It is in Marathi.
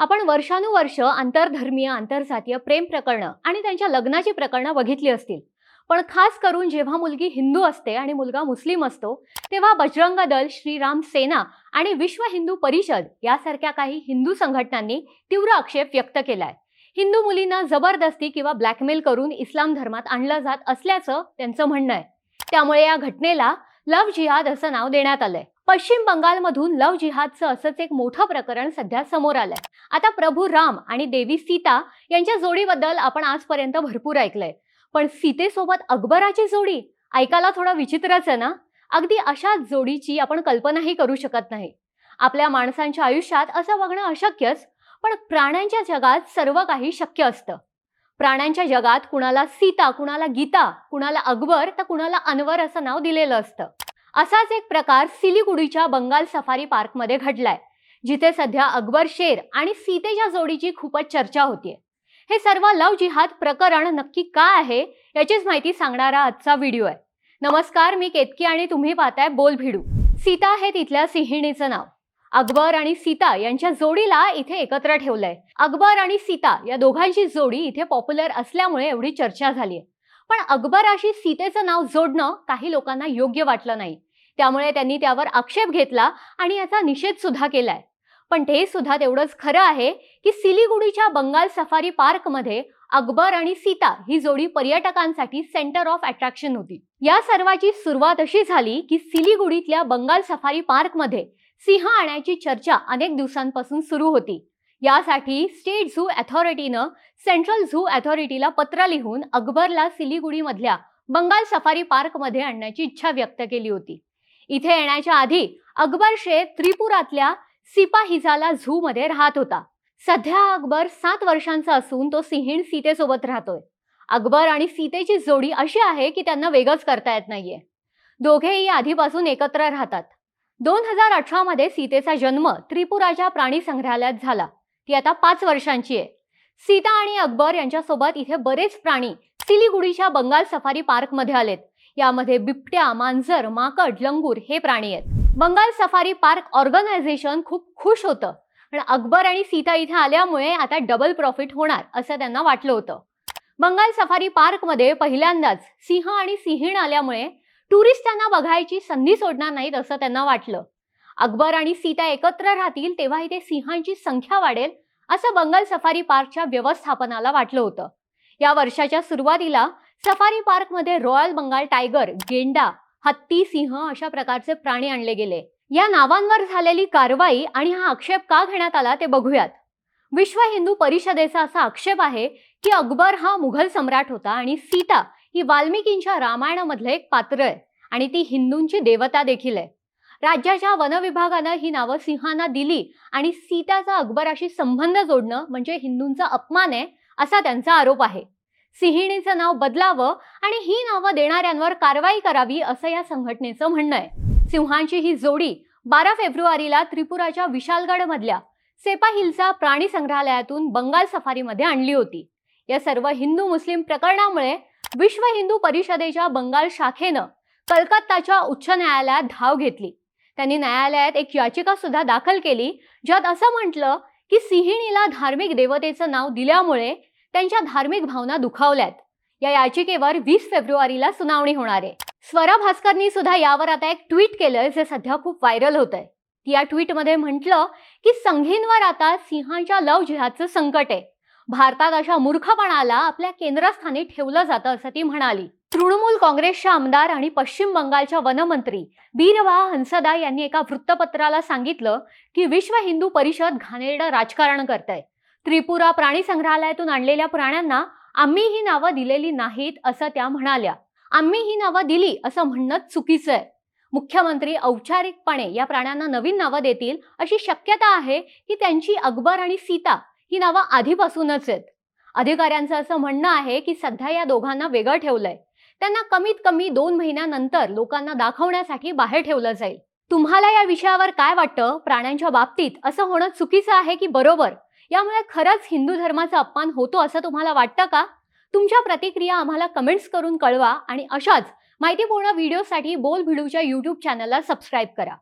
आपण वर्षानुवर्ष आंतरधर्मीय आंतरजातीय प्रेम प्रकरणं आणि त्यांच्या लग्नाची प्रकरणं बघितली असतील. पण खास करून जेव्हा मुलगी हिंदू असते आणि मुलगा मुस्लिम असतो तेव्हा बजरंग दल श्रीराम सेना आणि विश्व हिंदू परिषद यासारख्या काही हिंदू संघटनांनी तीव्र आक्षेप व्यक्त केलाय. हिंदू मुलींना जबरदस्ती किंवा ब्लॅकमेल करून इस्लाम धर्मात आणलं जात असल्याचं त्यांचं म्हणणं आहे. त्यामुळे या घटनेला लव्ह जिहाद असं नाव देण्यात आलंय. पश्चिम बंगालमधून लव्ह जिहादचं असंच एक मोठं प्रकरण सध्या समोर आलंय. आता प्रभू राम आणि देवी सीता यांच्या जोडीबद्दल आपण आजपर्यंत भरपूर ऐकलंय. पण सीतेसोबत अकबराची जोडी ऐकायला थोडं विचित्रच आहे ना? अगदी अशाच जोडीची आपण कल्पनाही करू शकत नाही. आपल्या माणसांच्या आयुष्यात असं बघणं अशक्यच पण प्राण्यांच्या जगात सर्व काही शक्य असतं. प्राण्यांच्या जगात कुणाला सीता कुणाला गीता कुणाला अकबर तर कुणाला अनवर असं नाव दिलेलं असतं. असाच एक प्रकार सिलिगुडीच्या बंगाल सफारी पार्कमध्ये घडलाय जिथे सध्या अकबर शेर आणि सीतेच्या जोडीची खूपच चर्चा होतीये. हे सर्व लव जिहाद प्रकरण नक्की काय आहे याचीच माहिती सांगणारा आजचा व्हिडिओ आहे. नमस्कार मी केतकी आणि तुम्ही पाहताय बोल भिडू. सीता हे तिथल्या सिंहिणीचं नाव. अकबर आणि सीता यांच्या जोडीला इथे एकत्र ठेवलंय. अकबर आणि सीता या दोघांची जोडी इथे पॉप्युलर असल्यामुळे एवढी चर्चा झालीय. पण अकबराशी सीतेचं नाव जोडणं काही लोकांना योग्य वाटलं नाही. त्यामुळे त्यांनी त्यावर आक्षेप घेतला आणि याचा निषेध सुद्धा केलाय. पण ते सुद्धा तेवढंच खरं आहे की सिलिगुडीच्या बंगाल सफारी पार्कमध्ये अकबर आणि सीता ही जोडी पर्यटकांसाठी सेंटर ऑफ अट्रॅक्शन होती. या सर्वाची सुरुवात अशी झाली की सिलिगुडीतल्या बंगाल सफारी पार्कमध्ये सिंह आणायची चर्चा अनेक दिवसांपासून सुरू होती. यासाठी स्टेट झू अथॉरिटीनं सेंट्रल झू अथॉरिटीला पत्र लिहून अकबरला सिलिगुडीमधल्या बंगाल सफारी पार्कमध्ये आणण्याची इच्छा व्यक्त केली होती. इथे येण्याच्या आधी अकबर शेख त्रिपुरातल्या सिपाहिजाला झू मध्ये राहत होता. सध्या अकबर सात वर्षांचा असून तो सिंहीण सीतेसोबत राहतोय. अकबर आणि सीतेची जोडी अशी आहे की त्यांना वेगळंच करता येत नाहीये. दोघेही आधीपासून एकत्र राहतात. दोन हजार अठरा मध्ये सीतेचा जन्म त्रिपुराच्या प्राणी संग्रहालयात झाला. ती आता पाच वर्षांची आहे. सीता आणि अकबर यांच्यासोबत इथे बरेच प्राणी सिलिगुडीच्या बंगाल सफारी पार्कमध्ये आलेत. यामध्ये बिबट्या मांजर माकड लंगूर हे प्राणी आहेत. बंगाल सफारी पार्क ऑर्गनायझेशन खूप खुश होतं. पण अकबर आणि सीता इथे आल्यामुळे आता डबल प्रॉफिट होणार असं त्यांना वाटलं होतं. बंगाल सफारी पार्कमध्ये पहिल्यांदाच सिंह आणि सिंहीण आल्यामुळे टुरिस्ट त्यांना बघायची संधी सोडणार नाहीत असं त्यांना वाटलं. अकबर आणि सीता एकत्र राहतील तेव्हा इथे सिंहांची संख्या वाढेल असं बंगाल सफारी पार्कच्या व्यवस्थापनाला वाटलं होतं. या वर्षाच्या सुरुवातीला सफारी पार्कमध्ये रॉयल बंगाल टायगर गेंडा हत्ती सिंह अशा प्रकारचे प्राणी आणले गेले. या नावांवर झालेली कारवाई आणि हा आक्षेप का घेण्यात आला ते बघूयात. विश्व हिंदू परिषदेचा असा आक्षेप आहे की अकबर हा मुघल सम्राट होता आणि सीता ही वाल्मिकींच्या रामायणामधलं एक पात्र आहे आणि ती हिंदूंची देवता देखील आहे. राज्याच्या वनविभागानं ही नावं सिंहांना दिली आणि सीताचा अकबराशी संबंध जोडणं म्हणजे हिंदूंचा अपमान आहे असा त्यांचा आरोप आहे. सिंहिणीचं नाव बदलावं आणि ही नावं देणाऱ्यांवर कारवाई करावी असं या संघटनेचं म्हणणं आहे. सिंहांची ही जोडी बारा फेब्रुवारीला त्रिपुराच्या विशालगड मधल्या सेपा हिलचा प्राणी संग्रहालयातून बंगाल सफारीमध्ये आणली होती. या सर्व हिंदू मुस्लिम प्रकरणामुळे विश्व हिंदू परिषदेच्या बंगाल शाखेनं कलकत्ताच्या उच्च न्यायालयात धाव घेतली. त्यांनी न्यायालयात एक याचिका सुद्धा दाखल केली ज्यात असं म्हटलं की सिंहिणीला धार्मिक देवतेचं नाव दिल्यामुळे त्यांच्या धार्मिक भावना दुखावल्यात. या याचिकेवर वीस फेब्रुवारीला सुनावणी होणार आहे. स्वरा भास्करनी सुद्धा यावर आता एक ट्विट केलंय जे सध्या खूप व्हायरल होत आहे या ट्विटमध्ये म्हटलं की संघींवर आता सिंहांच्या लव जिहादचं संकट आहे. भारतात अशा मूर्खपणाला आपल्या केंद्रस्थानी ठेवलं जातं असं ती म्हणाली. तृणमूल काँग्रेसच्या आमदार आणि पश्चिम बंगालच्या वनमंत्री बीरवा हंसदा यांनी एका वृत्तपत्राला सांगितलं की विश्व हिंदू परिषद घाणेरडं राजकारण करतंय. त्रिपुरा प्राणी संग्रहालयातून आणलेल्या प्राण्यांना आम्ही ही नावं दिलेली नाहीत असं त्या म्हणाल्या. आम्ही ही नावं दिली असं म्हणणं चुकीचं आहे. मुख्यमंत्री औपचारिकपणे या प्राण्यांना नवीन नावं देतील अशी शक्यता आहे की त्यांची अकबर आणि सीता ही नावं आधीपासूनच आहेत. अधिकाऱ्यांचं असं म्हणणं आहे की सध्या या दोघांना वेगळं ठेवलंय. त्यांना कमीत कमी दोन महिन्यानंतर लोकांना दाखवण्यासाठी बाहेर ठेवलं जाईल. तुम्हाला या विषयावर काय वाटतं? प्राण्यांच्या बाबतीत असं होणं चुकीचं आहे की बरोबर? यामुळे खरंच हिंदू धर्माचा अपमान होतो असं तुम्हाला वाटतं का? तुमच्या प्रतिक्रिया आम्हाला कमेंट्स करून कळवा आणि अशाच माहितीपूर्ण व्हिडिओसाठी बोल भिडूच्या यूट्यूब चॅनलला सबस्क्राईब करा.